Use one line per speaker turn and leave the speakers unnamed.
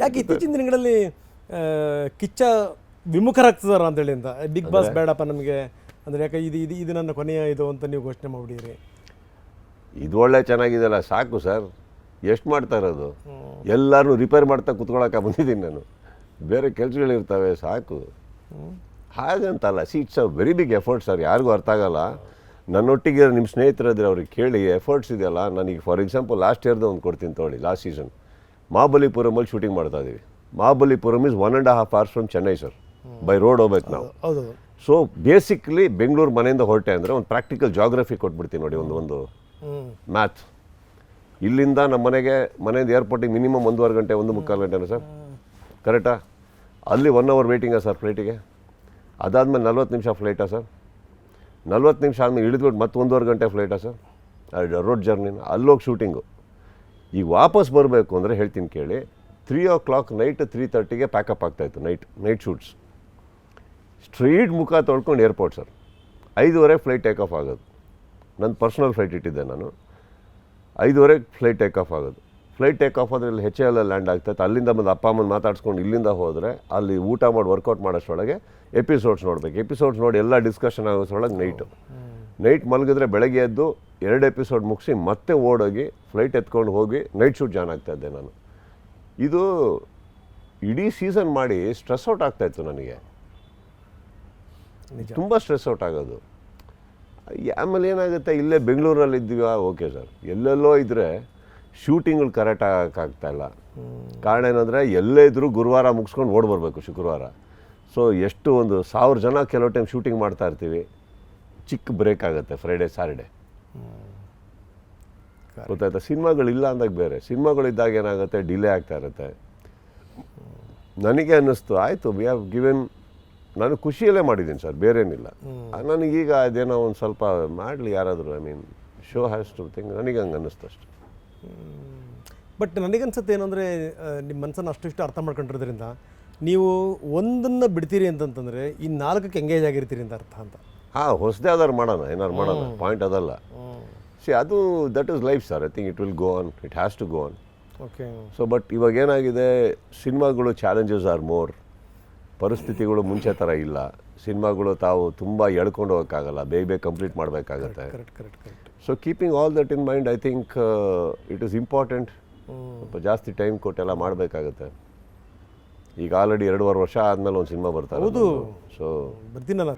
ಯಾಕೆ ಇತ್ತೀಚಿನ ದಿನಗಳಲ್ಲಿ ಕಿಚ್ಚ ವಿಮುಖರಾಗ್ತದಾರ ಅಂತೇಳಿ ಅಂತ. ಬಿಗ್ ಬಾಸ್ ಬೇಡಪ್ಪ ನಮಗೆ. ಅಂದರೆ ಯಾಕೆ ಇದು ಇದು ಇದು ನನ್ನ ಕೊನೆಯ ಇದು ಅಂತ ನೀವು ಘೋಷಣೆ ಮಾಡಿಬಿಡಿರಿ
ಇದು ಒಳ್ಳೆ ಚೆನ್ನಾಗಿದೆಯಲ್ಲ ಸಾಕು ಸರ್. ಎಷ್ಟು ಮಾಡ್ತಾ ಇರೋದು? ಎಲ್ಲರೂ ರಿಪೇರ್ ಮಾಡ್ತಾ ಕುತ್ಕೊಳಕ್ಕೆ ಬಂದಿದ್ದೀನಿ ನಾನು. ಬೇರೆ ಕೆಲಸಗಳಿರ್ತವೆ ಸಾಕು. ಹಾಗಂತಲ್ಲ see it's a very big effort sir ಯಾರಿಗೂ ಅರ್ಥ ಆಗಲ್ಲ. ನನ್ನೊಟ್ಟಿಗೆ ನಿಮ್ಮ ಸ್ನೇಹಿತರಿದ್ರೆ ಅವ್ರಿಗೆ ಕೇಳಿ ಎಫರ್ಟ್ಸ್ ಇದೆಯಲ್ಲ ನನಗೆ ಫಾರ್ ಎಕ್ಸಾಂಪಲ್ ಲಾಸ್ಟ್ ಇಯರ್ದು ಒಂದು ಕೊಡ್ತೀನಿ ತೊಗೊಳ್ಳಿ ಲಾಸ್ಟ್ ಸೀಸನ್ ಮಹಾಬಲಿಪುರಮಲ್ಲಿ ಶೂಟಿಂಗ್ ಮಾಡ್ತಾ ಇದ್ದೀವಿ Mahabalipuram is one and half hours from Chennai sir by road ಹೋಗ್ಬೇಕು ನಾವು. ಸೊ ಬೇಸಿಕ್ಲಿ ಬೆಂಗಳೂರು ಮನೆಯಿಂದ ಹೊರಟೆ ಅಂದರೆ ಒಂದು ಪ್ರಾಕ್ಟಿಕಲ್ ಜಾಗ್ರಫಿ ಕೊಟ್ಬಿಡ್ತೀನಿ ನೋಡಿ ಒಂದು ಒಂದು ಮ್ಯಾಥ್ ಇಲ್ಲಿಂದ ನಮ್ಮ ಮನೆಗೆ ಮನೆಯಿಂದ ಏರ್ಪೋರ್ಟಿಗೆ ಮಿನಿಮಮ್ ಒಂದೂವರೆ ಗಂಟೆ ಒಂದು ಮುಕ್ಕಾಲು ಗಂಟೆನಾ ಸರ್ ಕರೆಕ್ಟಾ ಅಲ್ಲಿ ಒನ್ ಅವರ್ ವೇಟಿಂಗಾ ಸರ್ ಫ್ಲೈಟಿಗೆ ಅದಾದಮೇಲೆ ನಲ್ವತ್ತು ನಿಮಿಷ ಫ್ಲೈಟಾ ಸರ್ ನಲ್ವತ್ತು ನಿಮಿಷ ಆದಮೇಲೆ ಇಳಿದ್ಬಿಟ್ಟು ಮತ್ತೆ ಒಂದೂವರೆ ಗಂಟೆ ಫ್ಲೈಟಾ ಸರ್ ರೋಡ್ ಜರ್ನಿನ ಅಲ್ಲೋಗಿ ಶೂಟಿಂಗು ಈಗ ವಾಪಸ್ ಬರಬೇಕು ಅಂದರೆ ಹೇಳ್ತೀನಿ ಕೇಳಿ three o'clock night three ತರ್ಟಿಗೆ ಪ್ಯಾಕಪ್ ಆಗ್ತಾಯಿತ್ತು ನೈಟ್ ನೈಟ್ ಶೂಟ್ಸ್ ಸ್ಟ್ರೀಟ್ ಮುಖ ತೊಳ್ಕೊಂಡು ಏರ್ಪೋರ್ಟ್ ಸರ್ ಐದುವರೆಗೆ ಫ್ಲೈಟ್ ಟೇಕ್ ಆಫ್ ಆಗೋದು. ನನ್ನ ಪರ್ಸ್ನಲ್ ಫ್ಲೈಟ್ ಇಟ್ಟಿದ್ದೆ ನಾನು. ಐದುವರೆಗೆ ಫ್ಲೈಟ್ ಟೇಕ್ ಆಫ್ ಆಗೋದು. ಫ್ಲೈಟ್ ಟೇಕ್ ಆಫ್ ಆದರೆ ಇಲ್ಲಿ ಹೆಚ್ ಎಲ್ ಲ್ಯಾಂಡ್ ಆಗ್ತೈತೆ ಅಲ್ಲಿಂದ ಬಂದು ಅಪ್ಪ ಅಮ್ಮನ ಮಾತಾಡ್ಸ್ಕೊಂಡು ಇಲ್ಲಿಂದ ಹೋದರೆ ಅಲ್ಲಿ ಊಟ ಮಾಡಿ ವರ್ಕೌಟ್ ಮಾಡೋಷ್ಟೊಳಗೆ ಎಪಿಸೋಡ್ಸ್ ನೋಡ್ಬೇಕು. ಎಪಿಸೋಡ್ಸ್ ನೋಡಿ ಎಲ್ಲ ಡಿಸ್ಕಷನ್ ಆಗೋಷ್ಟೊಳಗೆ ನೈಟು ನೈಟ್ ಮಲಗಿದ್ರೆ ಬೆಳಗ್ಗೆ ಎದ್ದು ಎರಡು ಎಪಿಸೋಡ್ ಮುಗಿಸಿ ಮತ್ತೆ ಓಡೋಗಿ ಫ್ಲೈಟ್ ಎತ್ಕೊಂಡು ಹೋಗಿ ನೈಟ್ ಶೂಟ್ ಜಾಯ್ನ್ ಆಗ್ತಾ ಇದ್ದೆ ನಾನು. ಇದು ಇಡೀ ಸೀಸನ್ ಮಾಡಿ ಸ್ಟ್ರೆಸ್ ಔಟ್ ಆಗ್ತಾಯಿತ್ತು ನನಗೆ. ತುಂಬ ಸ್ಟ್ರೆಸ್ ಔಟ್ ಆಗೋದು. ಆಮೇಲೆ ಏನಾಗುತ್ತೆ ಇಲ್ಲೇ ಬೆಂಗಳೂರಲ್ಲಿ ಇದ್ದೀವಾ? ಓಕೆ ಸರ್ ಎಲ್ಲೆಲ್ಲೋ ಇದ್ದರೆ ಶೂಟಿಂಗ್ಗಳು ಕರೆಕ್ಟ್ ಇಲ್ಲ. ಕಾರಣ ಏನಂದರೆ ಎಲ್ಲೇ ಇದ್ದರೂ ಗುರುವಾರ ಮುಗಿಸ್ಕೊಂಡು ಓಡ್ ಬರಬೇಕು ಶುಕ್ರವಾರ. ಸೊ ಎಷ್ಟು ಒಂದು ಸಾವಿರ ಜನ ಕೆಲವು ಟೈಮ್ ಶೂಟಿಂಗ್ ಮಾಡ್ತಾ ಇರ್ತೀವಿ. ಚಿಕ್ಕ ಬ್ರೇಕ್ ಆಗುತ್ತೆ ಫ್ರೈಡೇ ಸ್ಯಾಟರ್ಡೆ ಗೊತ್ತಾಯ್ತಾ? ಸಿನಿಮಾಗಳಿಲ್ಲ ಅಂದಾಗ ಬೇರೆ. ಸಿನಿಮಾಗಳಿದ್ದಾಗ ಏನಾಗುತ್ತೆ? ಡಿಲೇ ಆಗ್ತಾ ಇರುತ್ತೆ. ನನಗೆ ಅನ್ನಿಸ್ತು ಆಯಿತು ವಿ ಹ್ಯಾವ್ ಗಿವೆನ್ ನಾನು ಖುಷಿಯಲ್ಲೇ ಮಾಡಿದ್ದೀನಿ ಸರ್ ಬೇರೇನಿಲ್ಲ. ನನಗೀಗ ಅದೇನೋ ಒಂದು ಸ್ವಲ್ಪ ಮಾಡಲಿ ಯಾರಾದರೂ I mean show has to thing ನನಗೆ ಹಂಗೆ ಅನ್ನಿಸ್ತು ಅಷ್ಟು.
ಬಟ್ ನನಗನ್ಸುತ್ತೆ ಏನಂದರೆ ನಿಮ್ಮ ಮನಸ್ಸನ್ನು ಅಷ್ಟು ಇಷ್ಟು ಅರ್ಥ ಮಾಡ್ಕೊಂಡಿರೋದ್ರಿಂದ ನೀವು ಒಂದನ್ನು ಬಿಡ್ತೀರಿ ಅಂತಂತಂದರೆ ಈ ನಾಲ್ಕಕ್ಕೆ ಎಂಗೇಜ್ ಆಗಿರ್ತೀರಿ ಅಂತ ಅರ್ಥ ಅಂತ.
ಹಾಂ ಹೊಸದೇ ಯಾವ್ದಾರು ಮಾಡೋಣ ಏನಾರು ಮಾಡೋಣ. ಪಾಯಿಂಟ್ ಅದಲ್ಲ. ಸಿ ಅದು that is life sir I think it will go on it has to go on
okay
so but ಇವಾಗ ಏನಾಗಿದೆ? ಸಿನಿಮಾಗಳು ಚಾಲೆಂಜಸ್ ಆರ್ ಮೋರ್ ಪರಿಸ್ಥಿತಿಗಳು ಮುಂಚೆ ಥರ ಇಲ್ಲ. ಸಿನಿಮಾಗಳು ತಾವು ತುಂಬ ಎಳ್ಕೊಂಡು ಹೋಗೋಕ್ಕಾಗಲ್ಲ. ಬೇಗ ಬೇಗ ಕಂಪ್ಲೀಟ್ ಮಾಡಬೇಕಾಗತ್ತೆ. So keeping all that in mind I think it is important ಸ್ವಲ್ಪ ಜಾಸ್ತಿ ಟೈಮ್ ಕೊಟ್ಟೆಲ್ಲ ಮಾಡಬೇಕಾಗತ್ತೆ. ಈಗ ಆಲ್ರೆಡಿ ಎರಡೂವರೆ ವರ್ಷ ಆದಮೇಲೆ ಒಂದು ಸಿನಿಮಾ ಬರ್ತಾರೆ
ಹೌದು.
ಸೊ
ಬರ್ತೀನಲ್ಲ.